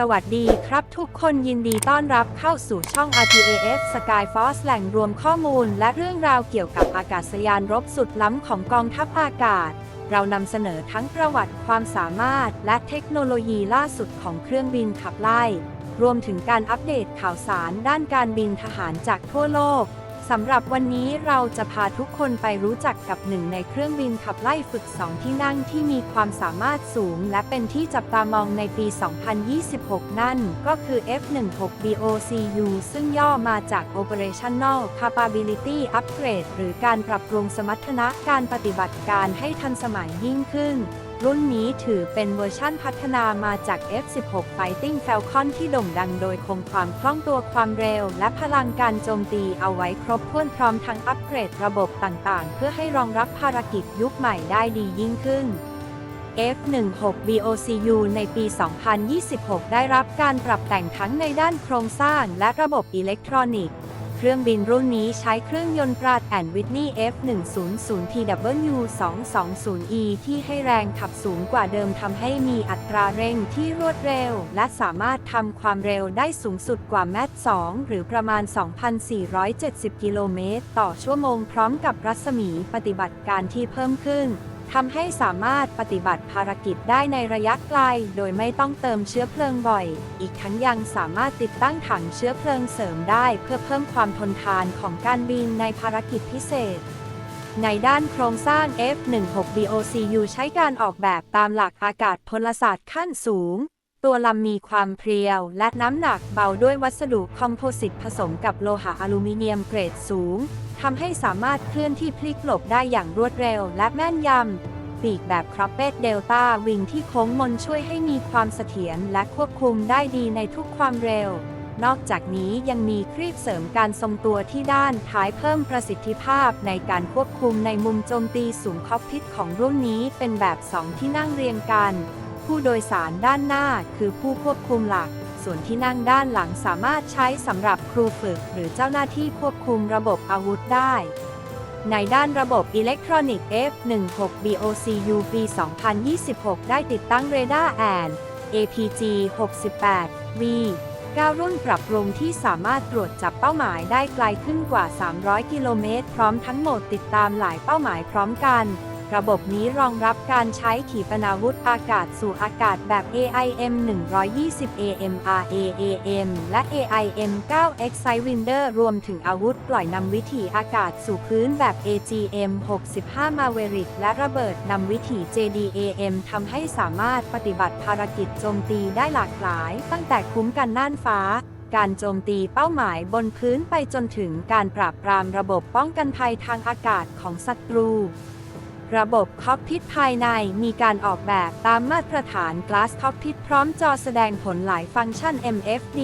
สวัสดีครับทุกคนยินดีต้อนรับเข้าสู่ช่อง RTAF Skyforce แหล่งรวมข้อมูล และเรื่องราวเกี่ยวกับอากาศยานรบสุดล้ำของกองทัพอากาศ เรานำเสนอทั้งประวัติความสามารถ และเทคโนโลยีล่าสุดของเครื่องบินขับไล่ รวมถึงการอัปเดตข่าวสารด้านการบินทหารจากทั่วโลก สำหรับวันนี้เราจะพาทุกคนไปรู้จักกับหนึ่งในเครื่องบินขับไล่ฝึกสองที่นั่งที่มีความสามารถสูง และเป็นที่จับตามองในปี 2026 นั่นก็คือ F16 BOCU ซึ่งย่อมาจาก Operational Capability Upgrade หรือการปรับปรุงสมรรถนะการปฏิบัติการให้ทันสมัยยิ่งขึ้น รุ่นนี้ถือเป็นเวอร์ชั่นพัฒนามาจาก F16 Fighting Falcon ที่โด่งดังโดยคงความคล่องตัวความเร็ว และพลังการโจมตีเอาไว้ครบถ้วนพร้อมทั้งอัปเกรดระบบต่างๆ เพื่อให้รองรับภารกิจยุคใหม่ได้ดียิ่งขึ้น F16 BOCU ในปี 2026 ได้รับการปรับแต่งทั้งในด้านโครงสร้างและระบบอิเล็กทรอนิกส์ รื่องบินรุ่นนี้ใช้เครื่องยนต์ปราดแอนวิทนี F100 PW220E ที่ให้แรงขับสูงกว่าเดิมทำให้มีอัตราเร่งที่รวดเร็ว และสามารถทำความเร็วได้สูงสุดกว่าแมท2หรือประมาณ 2,470 กิโลเมตรต่อชั่วโมงพร้อมกับรัศมีปฏิบัติการที่เพิ่มขึ้น ทำให้สามารถปฏิบัติภารกิจได้ในระยะไกล โดยไม่ต้องเติมเชื้อเพลิงบ่อย อีกทั้งยังสามารถติดตั้งถังเชื้อเพลิงเสริมได้ เพื่อเพิ่มความทนทานของการบินในภารกิจพิเศษ ในด้านโครงสร้าง F16 BOCU ใช้การออกแบบตามหลักอากาศพลศาสตร์ขั้นสูง ตัวลำมีความเพรียวและน้ำหนักเบาด้วยวัสดุคอมโพสิตผสมกับโลหะอลูมิเนียมเกรดสูงทำให้สามารถเคลื่อนที่พลิกหลบได้อย่างรวดเร็วและแม่นยำ ปีกแบบครอปเป็ดเดลต้าวิงที่โค้งมนช่วยให้มีความเสถียรและควบคุมได้ดีในทุกความเร็ว นอกจากนี้ยังมีครีบเสริมการทรงตัวที่ด้านท้ายเพิ่มประสิทธิภาพในการควบคุมในมุมโจมตีสูงคอกพิษของรุ่นนี้เป็นแบบสองที่นั่งเรียงกัน ผู้โดยสารด้านหน้าคือผู้ควบคุมหลัก ส่วนที่นั่งด้านหลังสามารถใช้สำหรับครูฝึก หรือเจ้าหน้าที่ควบคุมระบบอาวุธได้ ในด้านระบบอิเล็กทรอนิกส์ F16 BOCU ปี 2026 ได้ติดตั้งเรดาร์แอน APG 68 V 9 รุ่นปรับปรุงที่สามารถตรวจจับเป้าหมายได้ไกลขึ้นกว่า 300 กิโลเมตร พร้อมทั้งโหมดติดตามหลายเป้าหมายพร้อมกัน ระบบนี้รองรับการใช้ขีปนาวุธอากาศสู่อากาศแบบ AIM 120 AMRAAM และ AIM 9 X Sidewinder รวมถึงอาวุธปล่อยนำวิถีอากาศสู่พื้นแบบ AGM 65 Maverick และระเบิดนำวิถี JDAM ทำให้สามารถปฏิบัติภารกิจโจมตีได้หลากหลาย ตั้งแต่คุ้มกันน่านฟ้าการโจมตีเป้าหมายบนพื้นไปจนถึงการปราบปรามระบบป้องกันภัยทางอากาศของศัตรู ระบบคอกพิทภายในมีการออกแบบตามมาตรฐาน Glass Cockpit พร้อมจอแสดงผลหลายฟังก์ชัน MFD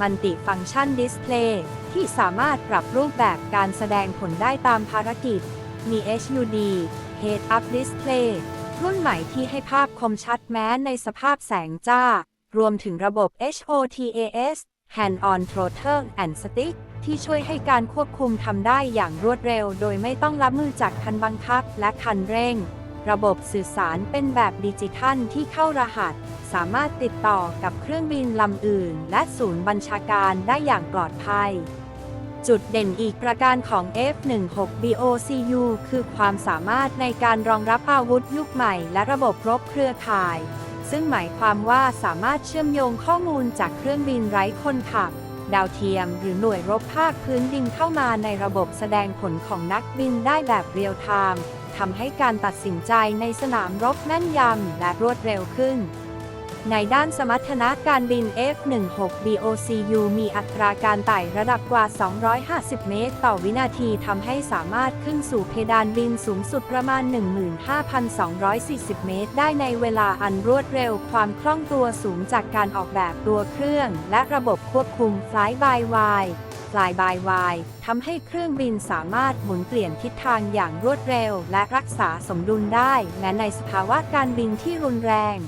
Multi-Function Display ที่สามารถปรับรูปแบบการแสดงผลได้ตามภารกิจ มี HUD Head Up Display รุ่นใหม่ที่ให้ภาพคมชัดแม้ในสภาพแสงจ้า รวมถึงระบบ HOTAS Hand-on Throttle and Stick ที่ช่วยให้การควบคุมทำได้อย่างรวดเร็ว โดยไม่ต้องรับมือจากคันบังคับและคันเร่ง ระบบสื่อสารเป็นแบบดิจิทัลที่เข้ารหัส สามารถติดต่อกับเครื่องบินลำอื่น และศูนย์บัญชาการได้อย่างปลอดภัยจุดเด่นอีกประการของ F16 BOCU คือความสามารถในการรองรับอาวุธยุคใหม่และระบบรบเครือข่าย ซึ่งหมายความว่าสามารถเชื่อมโยงข้อมูลจากเครื่องบินไร้คนขับ ดาวเทียมหรือหน่วยรบภาคพื้นดินเข้ามาในระบบแสดงผลของนักบินได้แบบเรียลไทม์ทำให้การตัดสินใจในสนามรบแม่นยำและรวดเร็วขึ้น ในด้านสมรรถนะการบิน F16 BOCU มีอัตราการไต่ระดับกว่า 250 เมตร ต่อวินาทีทำให้สามารถขึ้นสู่เพดานบินสูงสุดประมาณ 15,240 เมตร ได้ในเวลาอันรวดเร็ว ความคล่องตัวสูงจากการออกแบบตัวเครื่อง และระบบควบคุม Fly by Wire Fly by Wire ทำให้เครื่องบินสามารถหมุนเปลี่ยนทิศทางอย่างรวดเร็ว และรักษาสมดุลได้แม้ในสภาวะการบินที่รุนแรง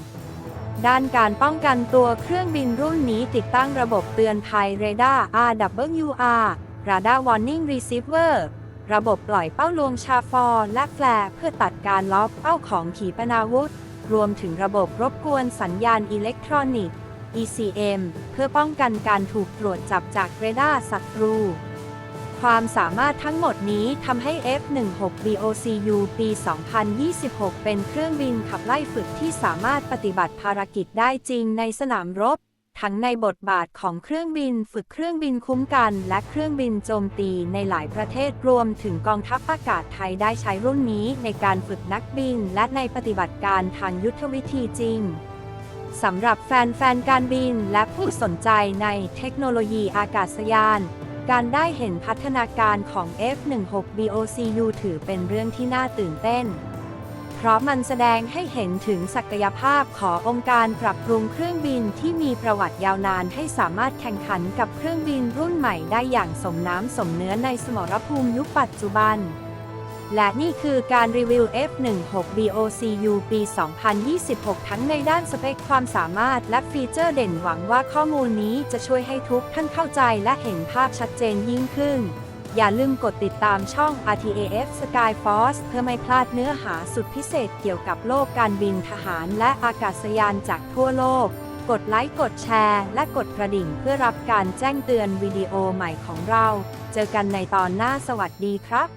ด้านการป้องกันตัวเครื่องบินรุ่นนี้ติดตั้งระบบเตือนภัยเรดาร์ RWR Radar Warning Receiver ระบบปล่อยเป้าลวงชาฟอร์และแฟร์เพื่อตัดการล็อกเป้าของขีปนาวุธ รวมถึงระบบรบกวนสัญญาณอิเล็กทรอนิกส์ ECM เพื่อป้องกันการถูกตรวจจับจากเรดาร์ศัตรู ความสามารถทั้งหมดนี้ทำให้ F-16 BOCU ปี 2026 เป็นเครื่องบินขับไล่ฝึกที่สามารถปฏิบัติภารกิจได้จริงในสนามรบ ทั้งในบทบาทของเครื่องบินฝึกเครื่องบินคุ้มกัน และเครื่องบินโจมตีในหลายประเทศรวมถึงกองทัพอากาศไทยได้ใช้รุ่นนี้ในการฝึกนักบิน และในปฏิบัติการทางยุทธวิธีจริงสำหรับแฟนๆ การบินและผู้สนใจในเทคโนโลยีอากาศยาน การได้เห็นพัฒนาการของ F16 BOCU ถือเป็นเรื่องที่น่าตื่นเต้น เพราะมันแสดงให้เห็นถึงศักยภาพขององค์การปรับปรุงเครื่องบินที่มีประวัติยาวนานให้สามารถแข่งขันกับเครื่องบินรุ่นใหม่ได้อย่างสมน้ำสมเนื้อในสมรภูมิยุคปัจจุบัน และนี่คือการรีวิว F16 BOCU ปี 2026 ทั้งในด้านสเปคความสามารถและฟีเจอร์เด่นหวังว่าข้อมูลนี้จะช่วยให้ทุกท่านเข้าใจและเห็นภาพชัดเจนยิ่งขึ้น อย่าลืมกดติดตามช่อง RTAF Sky Force เพื่อไม่พลาดเนื้อหาสุดพิเศษเกี่ยวกับโลกการบินทหารและอากาศยานจากทั่วโลก กดไลค์ กดแชร์ และกดกระดิ่งเพื่อรับการแจ้งเตือนวิดีโอใหม่ของเรา เจอกันในตอนหน้าสวัสดีครับ